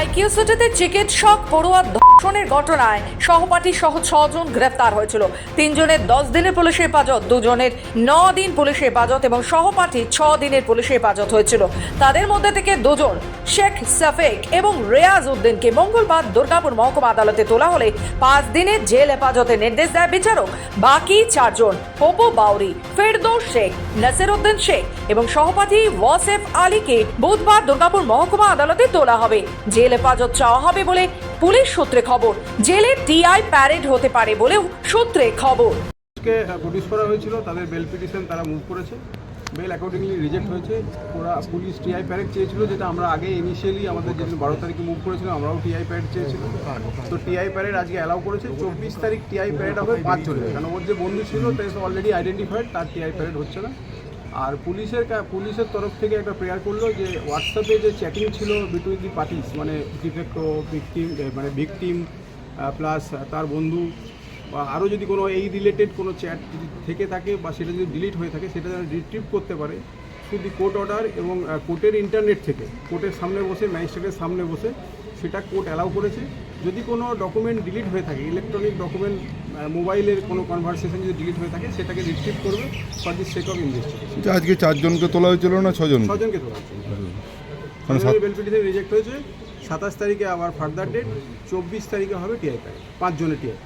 IQ সিটিতে চিকিৎসক পড়ুয়া ধর্ষণের ঘটনায় সহপাঠী সহ ছজন গ্রেফতার হয়েছিল। তিনজনের দশ দিনের পুলিশ হেফাজত, দুজনের ন দিন পুলিশ হেফাজত এবং সহপাঠী ছ দিনের পুলিশ হেফাজত হয়েছিল। তাদের মধ্যে থেকে দুজন শেখ সাফেক এবং রেয়াজ উদ্দিনকে মঙ্গলবার দুর্গাপুর মহকুমা আদালতে তোলা হলে পাঁচ দিনের জেল হেফাজতে নির্দেশ দেয় বিচারক। বাকি চারজন পপু বাউরি, ফেরদৌস শেখ নাসির উদ্দিন শেখ এবং সহপাঠী ওয়াসেফ আলীকে বুধবার দুর্গাপুর মহকুমা আদালতে তোলা হবে। জেল হেফাজত চাওয়া হবে বলে পুলিশ সূত্রে খবর। জেলে টিআই প্যারেড হতে পারে বলেও সূত্রে খবর। কে প্রডিউস করা হয়েছিল, তাদের বেল পিটিশন তারা মুভ করেছে। বেল অ্যাকর্ডিংলি রিজেক্ট হয়েছে। ওরা পুলিশ টিআই প্যারেড চেয়েছিল, যেটা আমরা আগে ইনিশিয়ালি আমাদের যেদিন বারো তারিখে মুভ করেছিলাম আমরাও টিআই প্যারেড চেয়েছিলাম। তো টিআই প্যারেড আজকে অ্যালাউ করেছে। চব্বিশ তারিখ টিআই প্যারেড হবে, পাঁচ জনের কারণ ওর যে বন্ধু ছিল অলরেডি আইডেন্টিফাইড তার টিআই প্যারেড হচ্ছে না। আর পুলিশের পুলিশের তরফ থেকে একটা প্রেয়ার করল যে হোয়াটসঅ্যাপে যে চ্যাটিং ছিল বিটুইন দি পার্টিস মানে ডিফেক্টো ভিকটিম মানে ভিকটিম প্লাস তার বন্ধু, বা আরও যদি কোনো এই রিলেটেড কোনো চ্যাট যদি থেকে থাকে বা সেটা যদি ডিলিট হয়ে থাকে, সেটা যেন রিট্রিভ করতে পারে শুধু কোর্ট অর্ডার এবং কোর্টের ইন্টারনেট থেকে কোর্টের সামনে বসে ম্যাজিস্ট্রেটের সামনে বসে সেটা কোর্ট অ্যালাউ করেছে। যদি কোনো ডকুমেন্ট ডিলিট হয়ে থাকে ইলেকট্রনিক ডকুমেন্ট মোবাইলের কোনো কনভারসেশন যদি ডিলিট হয়ে থাকে সেটাকে রিট্রিভ করবে for the sake of investigation আজকে চারজনকে তোলা হয়েছিল না ছজন ছজনকে তোলা হয়েছিল। বেল পিটিশন রিজেক্ট হয়েছে। সাতাশ তারিখে আবার ফার্দার ডেট চব্বিশ তারিখে হবে টিআই পাঁচ জনের টিআই